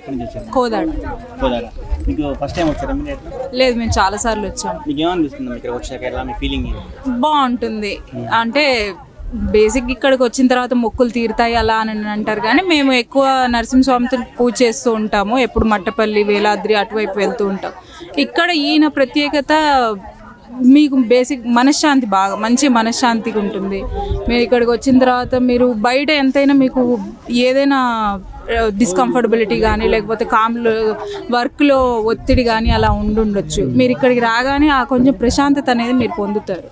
ఎక్కడి నుంచి వచ్చారు? కోదాడ. కోదాడ. మీకు ఫస్ట్ టైం వచ్చారా మీరు ఎట్లా లేదు మేము చాలా సార్లు వచ్చాం. మీకు ఏమనిపిస్తుంది మీకు ఇక్కడ వచ్చాక ఎలా మీ ఫీలింగ్ బాగుంటుంది. అంటే బేసిక్ ఇక్కడికి వచ్చిన తర్వాత మొక్కులు తీరుతాయి అలా అని అంటారు కానీ మేము ఎక్కువ నరసింహస్వామితో పూజ చేస్తూ ఉంటాము. ఎప్పుడు మట్టపల్లి వేలాద్రి అటువైపు వెళ్తూ ఉంటాం. ఇక్కడ ఈయన ప్రత్యేకత మీకు బేసిక్ మనశ్శాంతి బాగా మంచి మనశ్శాంతిగా ఉంటుంది. మీరు ఇక్కడికి వచ్చిన తర్వాత మీరు బయట ఎంతైనా మీకు ఏదైనా డిస్కంఫర్టబిలిటీ కానీ లేకపోతే కామ్లో వర్క్లో ఒత్తిడి కానీ అలా ఉండుండొచ్చు. మీరు ఇక్కడికి రాగానే ఆ కొంచెం ప్రశాంతత అనేది మీరు పొందుతారు.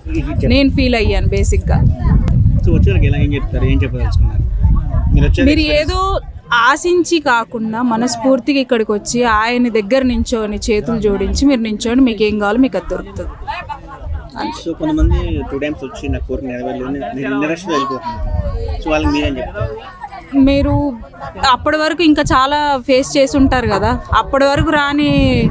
నేను ఫీల్ అయ్యాను బేసిక్గా మీరు ఏదో ఆశించి కాకుండా మనస్ఫూర్తిగా ఇక్కడికి వచ్చి ఆయన దగ్గర నించోని చేతులు జోడించి మీరు నించోని మీకు ఏం కావాలో మీకు అది దొరుకుతుంది. సో కొంతమంది టూ టైమ్స్ వచ్చి నా కోరిక నెరవేరలేదు నిరాశ వెళ్ళిపోతున్నాను సో వాళ్ళకి మీరేం చెప్తారు? మీరు అప్పటి వరకు ఇంకా చాలా ఫేస్ చేసి ఉంటారు కదా. అప్పటి వరకు రాని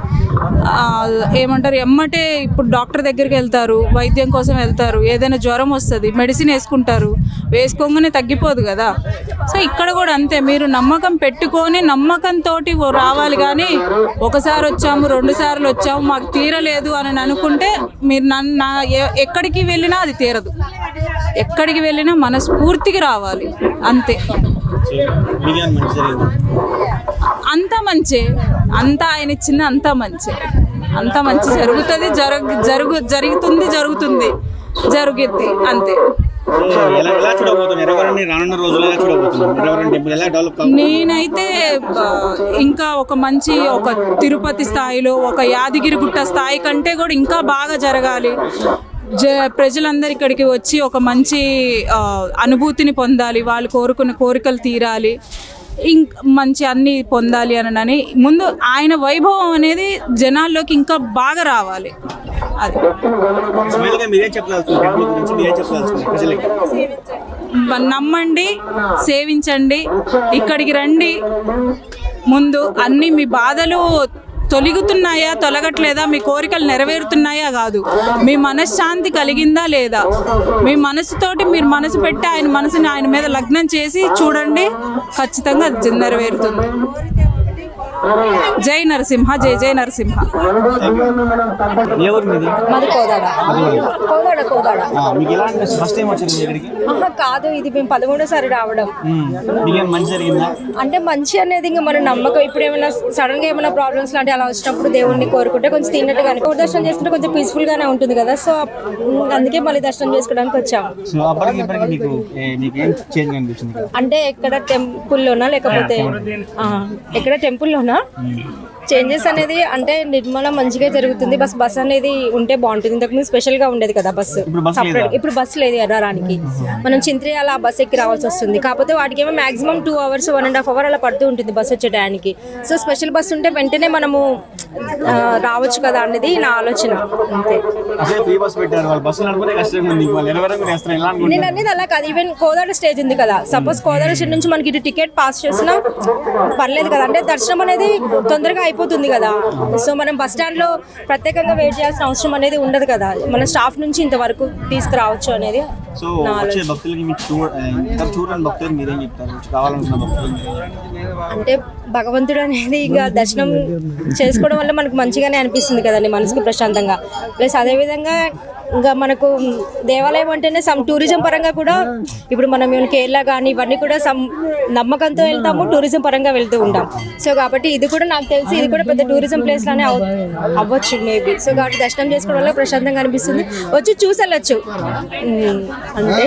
ఏమంటారు ఎమ్మటే ఇప్పుడు డాక్టర్ దగ్గరికి వెళ్తారు వైద్యం కోసం వెళ్తారు ఏదైనా జ్వరం వస్తుంది మెడిసిన్ వేసుకుంటారు వేసుకోగానే తగ్గిపోదు కదా. సో ఇక్కడ కూడా అంతే మీరు నమ్మకం పెట్టుకొని నమ్మకంతో రావాలి కానీ ఒకసారి వచ్చాము రెండు సార్లు వచ్చాము మాకు తీరలేదు అని అనుకుంటే మీరు నన్ను నా- ఎక్కడికి వెళ్ళినా అది తీరదు. ఎక్కడికి వెళ్ళినా మనస్ఫూర్తికి రావాలి అంతే. మంచి అంతా మంచి అంతా ఆయన ఇచ్చింది అంతా మంచి. అంతా మంచి జరుగుతుంది జరుగు జరుగు జరుగుతుంది జరుగుతుంది. జరుగుద్ది అంతే. నేనైతే ఇంకా ఒక మంచి ఒక తిరుపతి స్థాయిలో ఒక యాదగిరి గుట్ట స్థాయి కంటే కూడా ఇంకా బాగా జరగాలి. జ ప్రజలందరూ ఇక్కడికి వచ్చి ఒక మంచి అనుభూతిని పొందాలి. వాళ్ళు కోరుకున్న కోరికలు తీరాలి. ఇంక్ మంచి అన్ని పొందాలి అని ముందు ఆయన వైభవం అనేది జనాల్లోకి ఇంకా బాగా రావాలి. నమ్మండి సేవించండి. ఇక్కడికి రండి. ముందు అన్ని మీ బాధలు తొలగుతున్నాయా తొలగట్లేదా మీ కోరికలు నెరవేరుతున్నాయా కాదు. మీ మనశ్శాంతి కలిగిందా లేదా? మీ మనసుతోటి మీరు మనసు పెట్టి ఆయన మనసుని ఆయన మీద లగ్నం చేసి చూడండి ఖచ్చితంగా నెరవేరుతుంది. జై నరసింహ జై జై నరసింహ. మీది? కోదాడ. కోదాడ. కోదాడ కాదు ఇది మేము పదమూడోసారి రావడం. మీకేం మంచి జరిగిందా? అంటే మంచి అనేది ఇంకా మన నమ్మకం. ఇప్పుడు ఏమైనా సడన్గా ఏమైనా ప్రాబ్లమ్స్ లాంటి అలా వచ్చినప్పుడు దేవుణ్ణి కోరుకుంటే కొంచెం తిన్నట్టు కానీ దర్శనం చేసుకుంటే కొంచెం పీస్ఫుల్ గానే ఉంటుంది కదా. సో అందుకే మళ్ళీ దర్శనం చేసుకోవడానికి వచ్చాము సో అప్పటికి ఇప్పటికి మీకు ఏ- మీకు ఏం చేంజ్ అనిపించింది? ఇక్కడ? అంటే ఎక్కడ టెంపుల్లోనా లేకపోతే ఎక్కడ టెంపుల్లోనా 嗯。చేంజెస్ అనేది అంటే నిర్మల మంచిగా జరుగుతుంది. బస్ బస్ అనేది ఉంటే బాగుంటుంది. ఇంతకుముందు స్పెషల్గా ఉండేది కదా బస్సు సపరేట్? ఇప్పుడు బస్సు లేదు ఎర్రడానికి మనం చింత్రియాల ఆ బస్ ఎక్కి రావాల్సి వస్తుంది. కాకపోతే వాటికి ఏమో maximum two hours one and half hour అలా పడుతూ ఉంటుంది బస్ వచ్చే టయానికి. సో స్పెషల్ బస్ ఉంటే వెంటనే మనము రావచ్చు కదా అనేది నా ఆలోచన. నేను అనేది అలా కాదు. ఈవెన్ కోదాడ స్టేజ్ ఉంది కదా. సపోజ్ కోదాడ స్టేజ్ నుంచి మనకి ఇటు టికెట్ పాస్ చేసినా పర్లేదు కదా. అంటే దర్శనం అనేది తొందరగా అయిపోతుంది. కదా. సో మనం బస్ స్టాండ్లో ప్రత్యేకంగా వెయిట్ చేయాల్సిన అవసరం అనేది ఉండదు కదా. మన స్టాఫ్ నుంచి ఇంతవరకు తీసుకురావచ్చు అనేది సో వచ్చే భక్తులకి మీరేం చెప్తారు? కావాలనుకున్న? అంటే భగవంతుడు అనేది ఇక దర్శనం చేసుకోవడం వల్ల మనకు మంచిగానే అనిపిస్తుంది కదండి మనసుకి ప్రశాంతంగా. ప్లస్ అదేవిధంగా ఇంకా మనకు దేవాలయం అంటేనే సమ్ టూరిజం పరంగా కూడా ఇప్పుడు మనం ఏమైనా కేరళ కానీ ఇవన్నీ కూడా సమ్ నమ్మకంతో వెళ్తాము టూరిజం పరంగా వెళ్తూ ఉంటాం. సో కాబట్టి ఇది కూడా నాకు తెలిసి ఇది కూడా పెద్ద టూరిజం ప్లేస్ లానే అవ్వచ్చు మేబీ సో కాబట్టి దర్శనం చేసుకోవడం వల్ల ప్రశాంతంగా అనిపిస్తుంది. వచ్చి చూసి వెళ్ళచ్చు అంతే.